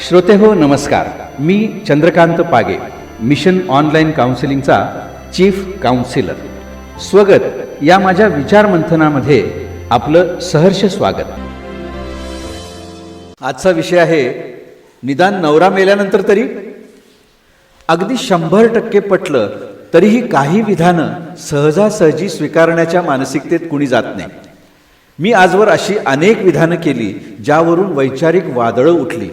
श्रोते हो नमस्कार. मी चंद्रकांत पागे मिशन ऑनलाईन काउन्सिलिंगचा चीफ काउन्सिलर. स्वगत. या माझ्या विचारमंथनामध्ये आपलं सहर्ष स्वागत. आजचा विषय आहे निदान नवरा मेल्यानंतर तरी? अगदी शंभर टक्के पटलं तरीही काही विधानं सहजासहजी स्वीकारण्याच्या मानसिकतेत कुणी जात नाही. मी आजवर अशी अनेक विधानं केली ज्यावरून वैचारिक वादळं उठली.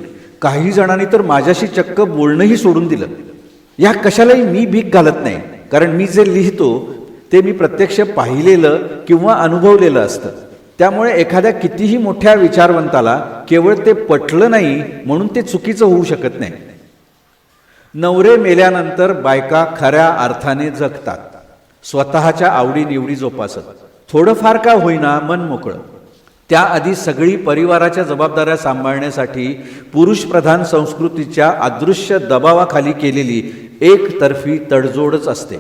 काही जणांनी तर माझ्याशी चक्क बोलणंही सोडून दिलं. या कशालाही मी भीक घालत नाही. कारण मी जे लिहितो ते मी प्रत्यक्ष पाहिलेलं किंवा अनुभवलेलं असतं. त्यामुळे एखाद्या कितीही मोठ्या विचारवंताला केवळ ते पटलं नाही म्हणून ते चुकीचं होऊ शकत नाही. नवरे मेल्यानंतर बायका खऱ्या अर्थाने जगतात. स्वतःच्या आवडीनिवडी जोपासत. थोडंफार का होईना मन मोकळं. त्याआधी सगळी परिवाराच्या जबाबदाऱ्या सांभाळण्यासाठी पुरुषप्रधान संस्कृतीच्या अदृश्य दबावाखाली केलेली एकतर्फी तडजोडच असते.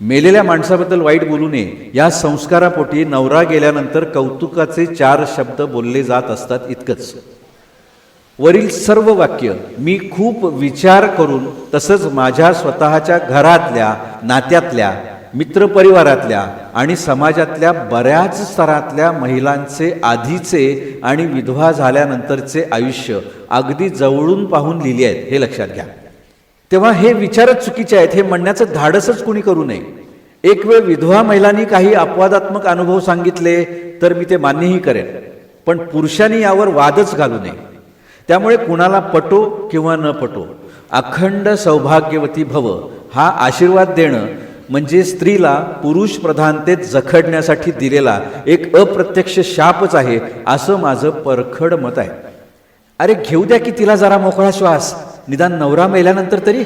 मेलेल्या माणसाबद्दल वाईट बोलू नये. या संस्कारापोटी नवरा गेल्यानंतर कौतुकाचे चार शब्द बोलले जात असतात इतकंच. वरील सर्व वाक्य मी खूप विचार करून तसंच माझ्या स्वतःच्या घरातल्या नात्यातल्या मित्रपरिवारातल्या आणि समाजातल्या बऱ्याच स्तरातल्या महिलांचे आधीचे आणि विधवा झाल्यानंतरचे आयुष्य अगदी जवळून पाहून लिहिले आहेत हे लक्षात घ्या. तेव्हा हे विचारच चुकीचे आहेत हे म्हणण्याचं धाडसच कुणी करू नये. एक वेळ विधवा महिलांनी काही अपवादात्मक अनुभव सांगितले तर मी ते मान्यही करेन. पण पुरुषांनी यावर वादच घालू नये. त्यामुळे कुणाला पटो किंवा न पटो अखंड सौभाग्यवती भव हा आशीर्वाद देणं म्हणजे स्त्रीला पुरुष प्रधानतेत जखडण्यासाठी दिलेला एक अप्रत्यक्ष शापच आहे असं माझं परखड मत आहे. अरे घेऊ द्या की तिला जरा मोकळा श्वास. निदान नवरा मेल्यानंतर तरी